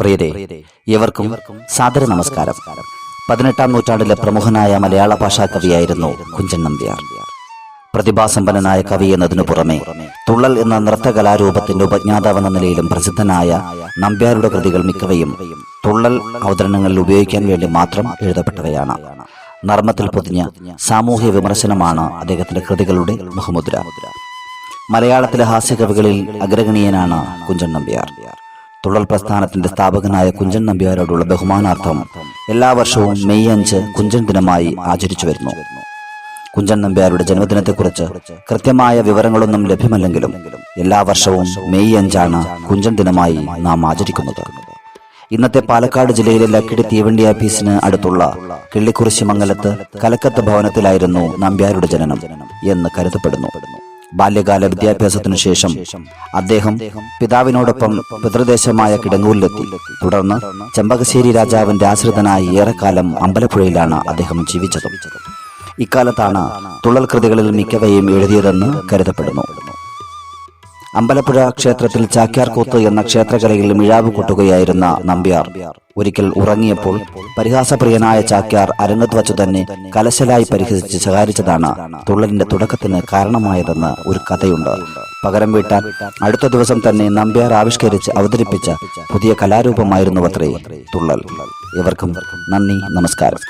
പ്രിയരെ ഇവർക്കും സാദര നമസ്കാരം. പതിനെട്ടാം നൂറ്റാണ്ടിലെ പ്രമുഖനായ മലയാള ഭാഷാ കവിയായിരുന്നു കുഞ്ചൻ നമ്പ്യാർ. പ്രതിഭാസമ്പന്നനായ കവി എന്നതിനു പുറമെ തുള്ളൽ എന്ന നൃത്തകലാരൂപത്തിന്റെ ഉപജ്ഞാതാവെന്ന നിലയിലും പ്രസിദ്ധനായ നമ്പ്യാരുടെ കൃതികൾ മിക്കവയും തുള്ളൽ അവതരണങ്ങളിൽ ഉപയോഗിക്കാൻ വേണ്ടി മാത്രം എഴുതപ്പെട്ടവയാണ്. നർമ്മത്തിൽ പൊതിഞ്ഞ സാമൂഹ്യ വിമർശനമാണ് അദ്ദേഹത്തിന്റെ കൃതികളുടെ മുഖമുദ്ര മലയാളത്തിലെ ഹാസ്യകവികളിൽ അഗ്രഗണീയനാണ് കുഞ്ചൻ നമ്പ്യാർ. തുള്ളൽ പ്രസ്ഥാനത്തിന്റെ സ്ഥാപകനായ കുഞ്ചൻ നമ്പ്യാരോടുള്ള ബഹുമാനാർത്ഥം എല്ലാ വർഷവും മെയ് അഞ്ച് കുഞ്ചൻ ദിനമായി ആചരിച്ചു വരുന്നു. കുഞ്ചൻ നമ്പ്യാരുടെ ജന്മദിനത്തെക്കുറിച്ച് കൃത്യമായ വിവരങ്ങളൊന്നും ലഭ്യമല്ലെങ്കിലും എല്ലാ വർഷവും മെയ് അഞ്ചാണ് കുഞ്ചൻ ദിനമായി നാം ആചരിക്കുന്നത്. ഇന്നത്തെ പാലക്കാട് ജില്ലയിലെ ലക്കിടി തീവണ്ടി ഓഫീസിന് അടുത്തുള്ള കിള്ളിക്കുറിശി മംഗലത്ത് കലക്കത്ത് ഭവനത്തിലായിരുന്നു നമ്പ്യാരുടെ ജനനം എന്ന് കരുതപ്പെടുന്നു. ബാല്യകാല വിദ്യാഭ്യാസത്തിനു ശേഷം അദ്ദേഹം പിതാവിനോടൊപ്പം പിതൃദേശമായ കിടങ്ങൂരിലെത്തി. തുടർന്ന് ചെമ്പകശ്ശേരി രാജാവിന്റെ ആശ്രിതനായി ഏറെക്കാലം അമ്പലപ്പുഴയിലാണ് അദ്ദേഹം ജീവിച്ചത്. ഇക്കാലത്താണ് തുള്ളൽ കൃതികളിൽ മിക്കവയും എഴുതിയതെന്ന് കരുതപ്പെടുന്നു. അമ്പലപ്പുഴ ക്ഷേത്രത്തിൽ ചാക്യാർകൂത്ത് എന്ന ക്ഷേത്രകലയിൽ മിഴാവ് കൊട്ടുകയായിരുന്ന നമ്പ്യാർ. ഒരിക്കൽ ഉറങ്ങിയപ്പോൾ പരിഹാസപ്രിയനായ ചാക്യാർ അരങ്ങത്ത് വച്ചു തന്നെ കലശലായി പരിഹസിച്ച് ശകാരിച്ചതാണ് തുള്ളലിന്റെ തുടക്കത്തിന് കാരണമായതെന്ന് ഒരു കഥയുണ്ട്. പകരം വീട്ടാൻ അടുത്ത ദിവസം തന്നെ നമ്പ്യാർ ആവിഷ്കരിച്ച് അവതരിപ്പിച്ച പുതിയ കലാരൂപമായിരുന്നു അത്രേ തുള്ളൽ. ഇവർക്കും നന്ദി നമസ്കാരം.